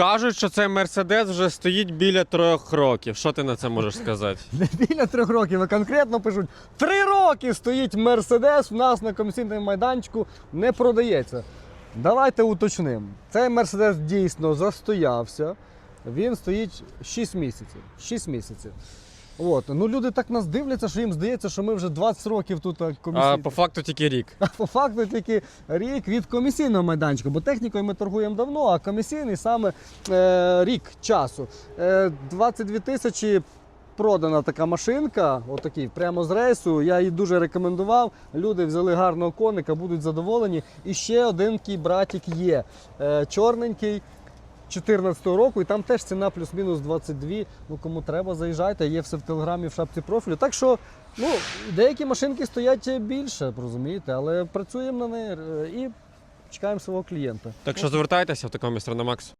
Кажуть, що цей мерседес вже стоїть біля трьох років. Що ти на це можеш сказати? Не біля трьох років, а конкретно пишуть: три роки стоїть Мерседес у нас на комісійному майданчику, не продається. Давайте уточнимо. Цей Мерседес дійсно застоявся. Він стоїть 6 місяців. 6 місяців. От. Ну люди так нас дивляться, що їм здається, що ми вже 20 років тут А по факту тільки рік. А по факту тільки рік від комісійного майданчика, бо технікою ми торгуємо давно, а комісійний саме е, рік часу. Е, 22 тисячі продана така машинка, отакий, прямо з рейсу. Я її дуже рекомендував. Люди взяли гарного коника, будуть задоволені. І ще один братик є. Е, чорненький. 2014 року, і там теж ціна плюс-мінус 22. Ну кому треба, заїжджайте, є все в телеграмі в шапці профілю. Так що, ну, деякі машинки стоять більше, розумієте, але працюємо на неї е, і чекаємо свого клієнта. Так що звертайтеся в такому містер Макс.